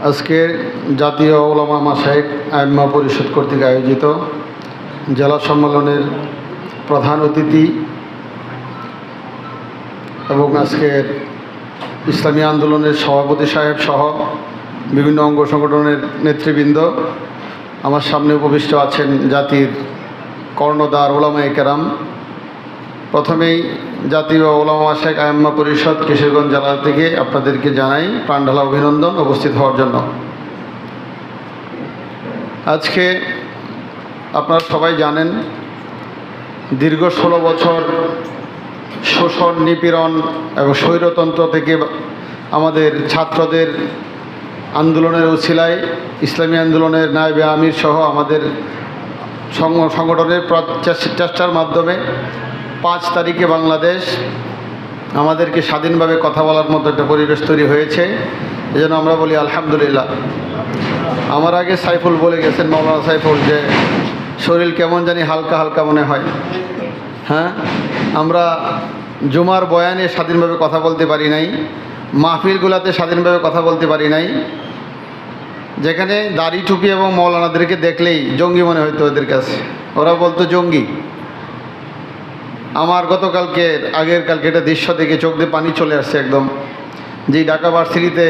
আজকে জাতীয় ওলামা মাসাইক আইম্মা পরিষদ কর্তৃক আয়োজিত জেলা সম্মেলনের প্রধান অতিথি এবং আজকের ইসলামী আন্দোলনের সভাপতি সাহেব সহ বিভিন্ন অঙ্গ সংগঠনের নেতৃবৃন্দ, আমার সামনে উপবিষ্ট আছেন জাতির কর্ণদার ওলামা কেরাম প্রথমেই জাতীয় ওলামা শেখ আয়াম্মা পরিষদ কিশোরগঞ্জ জেলা থেকে আপনাদেরকে জানাই প্রাণঢালা অভিনন্দন উপস্থিত হওয়ার জন্য। আজকে আপনারা সবাই জানেন, দীর্ঘ ষোলো বছর শোষণ, নিপীড়ন এবং স্বৈরতন্ত্র থেকে আমাদের ছাত্রদের আন্দোলনের উছিলায়, ইসলামী আন্দোলনের নায়বে আমির সহ আমাদের সংগ- সংগঠনের চেষ্টার মাধ্যমে পাঁচ তারিখে বাংলাদেশ আমাদেরকে স্বাধীনভাবে কথা বলার মতো একটা পরিবেশ তৈরি হয়েছে। এজন্য আমরা বলি আলহামদুলিল্লাহ। আমার আগে সাইফুল বলে গেছেন মৌলানা সাইফুল, যে শরীর কেমন জানি হালকা হালকা মনে হয়। হ্যাঁ? আমরা জুমার বয়ানে স্বাধীনভাবে কথা বলতে পারি নাই, মাহফিলগুলাতে স্বাধীনভাবে কথা বলতে পারি নাই। যেখানে দাড়ি টুপি এবং মৌলানাদেরকে দেখলেই জঙ্গি মনে হইতো ওদের কাছে। ওরা বলতো জঙ্গি। আমার গতকালকে, আগের কালকে একটা দৃশ্য দেখে চোখ দিয়ে পানি চলে আসছে একদম। যেই ঢাকা ভার্সিটিতে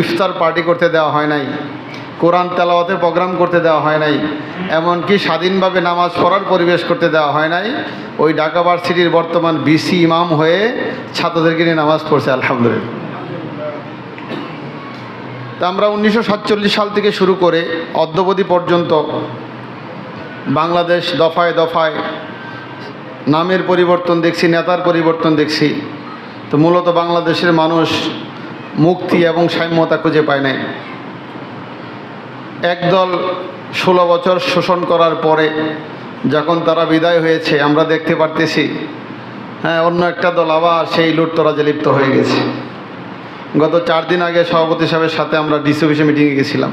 ইফতার পার্টি করতে দেওয়া হয় নাই, কোরআন তেলাওয়াতের প্রোগ্রাম করতে দেওয়া হয় নাই, এমনকি স্বাধীনভাবে নামাজ পড়ার পরিবেশ করতে দেওয়া হয় নাই, ওই ঢাকা ভার্সিটির বর্তমান বিসি ইমাম হয়ে ছাত্রদেরকে নিয়ে নামাজ পড়ছে, আলহামদুলিল্লাহ। তা আমরা উনিশশো সাতচল্লিশ সাল থেকে শুরু করে অদ্যবধি পর্যন্ত বাংলাদেশ দফায় দফায় নামের পরিবর্তন দেখছি, নেতার পরিবর্তন দেখছি। তো মূলত বাংলাদেশের মানুষ মুক্তি এবং সাম্যতা খুঁজে পায় নাই। একদল ষোলো বছর শোষণ করার পরে যখন তারা বিদায় হয়েছে, আমরা দেখতে পারতেছি হ্যাঁ অন্য একটা দল আবার সেই লুটতরাজে লিপ্ত হয়ে গেছে। গত চার দিন আগে সভাপতি সাহেবের সাথে আমরা ডিসি অফিসে মিটিংয়ে গেছিলাম।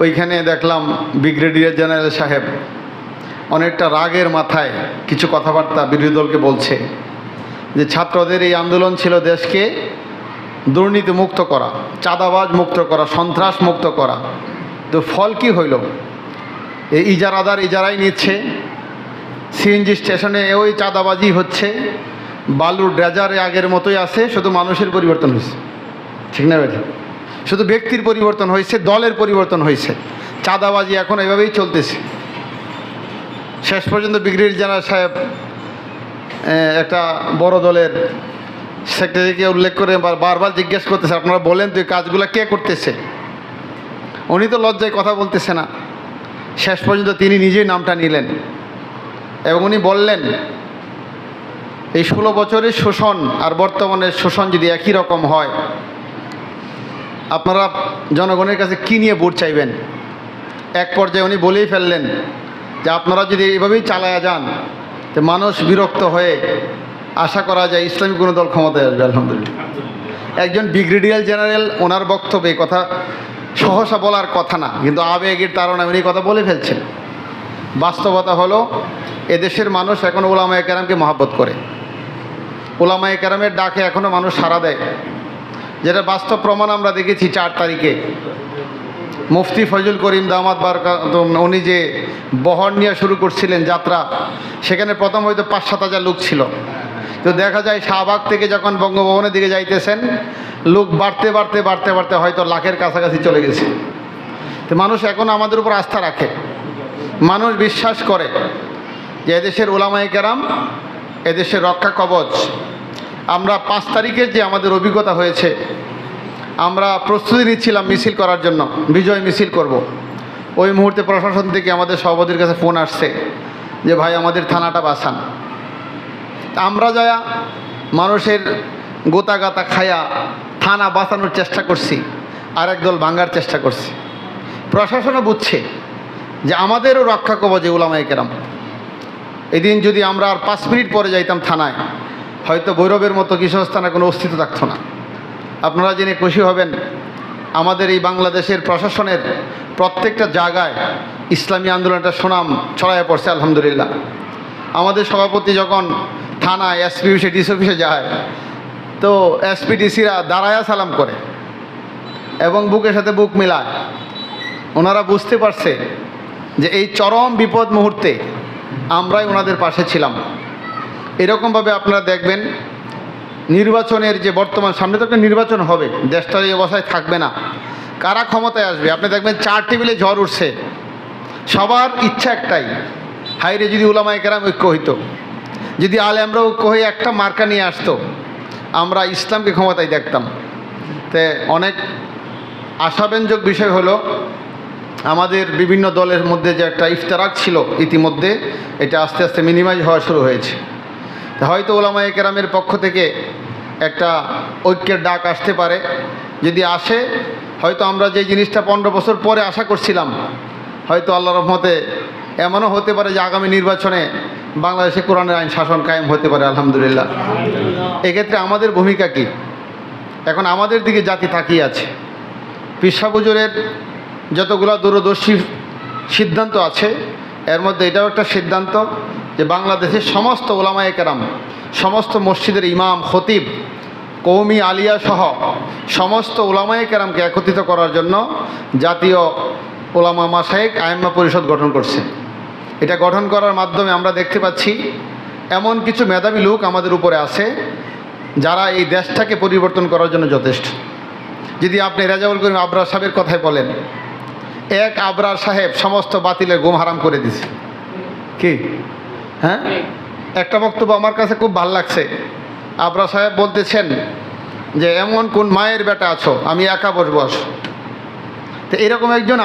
ওইখানে দেখলাম ব্রিগেডিয়ার জেনারেল সাহেব অনেকটা রাগের মাথায় কিছু কথাবার্তা বিরোধী দলকে বলছে যে ছাত্রদের এই আন্দোলন ছিল দেশকে দুর্নীতি মুক্ত করা, চাঁদাবাজ মুক্ত করা, সন্ত্রাস মুক্ত করা। তো ফল কি হইল? এই ইজারাদার ইজারাই নিচ্ছে, সিএনজি স্টেশনে ওই চাঁদাবাজি হচ্ছে, বালুর ড্রেজারে আগের মতোই আছে, শুধু মানুষের পরিবর্তন হয়েছে ঠিক না বেটা? শুধু ব্যক্তির পরিবর্তন হয়েছে দলের পরিবর্তন হয়েছে চাঁদাবাজি এখন এভাবেই চলতেছে। শেষ পর্যন্ত ব্রিগেডিয়ার জেনারেল সাহেব একটা বড় দলের সেক্রেটারিকে উল্লেখ করে বার- বারবার জিজ্ঞেস করতেছে, আপনারা বলেন তো কাজগুলো কে করতেছে? উনি তো লজ্জায় কথা বলতেছে না। শেষ পর্যন্ত তিনি নিজেই নামটা নিলেন। এবং উনি বললেন, এই ষোলো বছরের শোষণ আর বর্তমানের শোষণ যদি একই রকম হয়, আপনারা জনগণের কাছে কী নিয়ে ভোট চাইবেন? এক পর্যায়ে উনি বলেই ফেললেন যে আপনারা যদি এইভাবেই চালায়া যান, তো মানুষ বিরক্ত হয়ে আশা করা যায় ইসলামী কোনো দল ক্ষমতায় আসবে, আলহামদুলিল্লাহ। একজন ব্রিগেডিয়ার জেনারেল, ওনার বক্তব্যে কথা সহসা বলার কথা না, কিন্তু আবেগের তারণা উনি কথা বলে ফেলছেন বাস্তবতা হলো, এদেশের মানুষ এখন ওলামায়ে কেরামকে মহাব্বত করে। ওলামায়ে কেরামের ডাকে এখনও মানুষ সাড়া দেয়। যেটা বাস্তব প্রমাণ আমরা দেখেছি চার তারিখে। মুফতি ফজল করিম দামাত বার উনি যে বহর নিয়ে শুরু করছিলেন যাত্রা, সেখানে প্রথম হয়তো পাঁচ সাত হাজার লোক ছিল। তো দেখা যায় শাহবাগ থেকে যখন বঙ্গভবনের দিকে যাইতেছেন, লোক বাড়তে বাড়তে বাড়তে বাড়তে হয়তো লাখের কাছাকাছি চলে গেছে। তো মানুষ এখন আমাদের উপর আস্থা রাখে। মানুষ বিশ্বাস করে যে এদেশের ওলামাই কেরাম, এদেশের রক্ষা কবচ। আমরা পাঁচ তারিখের যে আমাদের অভিজ্ঞতা হয়েছে আমরা প্রস্তুতি নিচ্ছিলাম মিছিল করার জন্য, বিজয় মিছিল করব। ওই মুহূর্তে প্রশাসন থেকে আমাদের সভাপতির কাছে ফোন আসছে যে, ভাই, আমাদের থানাটা বাঁচান। তা আমরা যায়া মানুষের গোতা গাতা খায়া থানা বাঁচানোর চেষ্টা করছি, আর একদল ভাঙ্গার চেষ্টা করছি। প্রশাসনও বুঝছে যে, আমাদেরও রক্ষা কবচে উলামাই কেরাম। এদিন যদি আমরা আর পাঁচ মিনিট পরে যাইতাম থানায়, হয়তো ভৈরবের মতো কিশোরস্থানে কোনো অস্তিত্ব থাকতো না। আপনারা জেনে খুশি হবেন, আমাদের এই বাংলাদেশের প্রশাসনের প্রত্যেকটা জায়গায় ইসলামী আন্দোলনটা সুনাম ছড়ায় পড়ছে, আলহামদুলিল্লাহ। আমাদের সভাপতি যখন থানায় এসপি অফিসে ডিসি অফিসে যায়, তো এসপিডিসিরা দাঁড়ায়া সালাম করে এবং বুকের সাথে বুক মিলায়। ওনারা বুঝতে পারছে যে এই চরম বিপদ মুহূর্তে আমরাই ওনাদের পাশে ছিলাম। এরকমভাবে আপনারা দেখবেন নির্বাচনের যে বর্তমান, সামনে তো একটা নির্বাচন হবে, দেশটা এই অবস্থায় থাকবে না। কারা ক্ষমতায় আসবে? আপনি দেখবেন চার টেবিলে ঝড় উঠছে। সবার ইচ্ছা একটাই হাইরে যদি উলামায় কেরাম ঐক্য হইতো যদি আলে আমরা ঐক্য হয়ে একটা মার্কা নিয়ে আসতো, আমরা ইসলামকে ক্ষমতায় দেখতাম। তে অনেক আশাব্যঞ্জক বিষয় হলো, আমাদের বিভিন্ন দলের মধ্যে যে একটা ইফতারাক ছিল, ইতিমধ্যে এটা আস্তে আস্তে মিনিমাইজ হওয়া শুরু হয়েছে। হয়তো ওলামায়ে কেরামের পক্ষ থেকে একটা ঐক্যের ডাক আসতে পারে। যদি আসে, হয়তো আমরা যে জিনিসটা পনেরো বছর পরে আশা করছিলাম, হয়তো আল্লাহ রহমতে এমনও হতে পারে যে আগামী নির্বাচনে বাংলাদেশে কোরআনের আইন শাসন কায়েম হতে পারে, আলহামদুলিল্লাহ। এক্ষেত্রে আমাদের ভূমিকা কি? এখন আমাদের দিকে জাতি তাকিয়ে আছে। পিসাবুজুরের যতগুলো দূরদর্শী সিদ্ধান্ত আছে, এর মধ্যে এটাও একটা সিদ্ধান্ত। যে বাংলাদেশের সমস্ত ওলামায় কেরাম, সমস্ত মসজিদের ইমাম, খতিব কৌমি আলিয়া সহ সমস্ত ওলামায় কেরামকে একত্রিত করার জন্য জাতীয় ওলামা মাসায়েক আইম্মা পরিষদ গঠন করছে। এটা গঠন করার মাধ্যমে আমরা দেখতে পাচ্ছি এমন কিছু মেধাবী লোক আমাদের উপরে আছে যারা এই দেশটাকে পরিবর্তন করার জন্য যথেষ্ট। যদি আপনি রেজাউল করিম আবরার সাহেবের কথাই বলেন, এক আবরার সাহেব সমস্ত বাতিলের গুম হারাম করে দিছে। কি? হ্যাঁ? একটা বক্তব্য আমার কাছে খুব ভালো লাগছে। আবরা সাহেব বলতেছেন যে এমন কোন মায়ের বেটা আছো? আমি একা বসবস তো এরকম একজন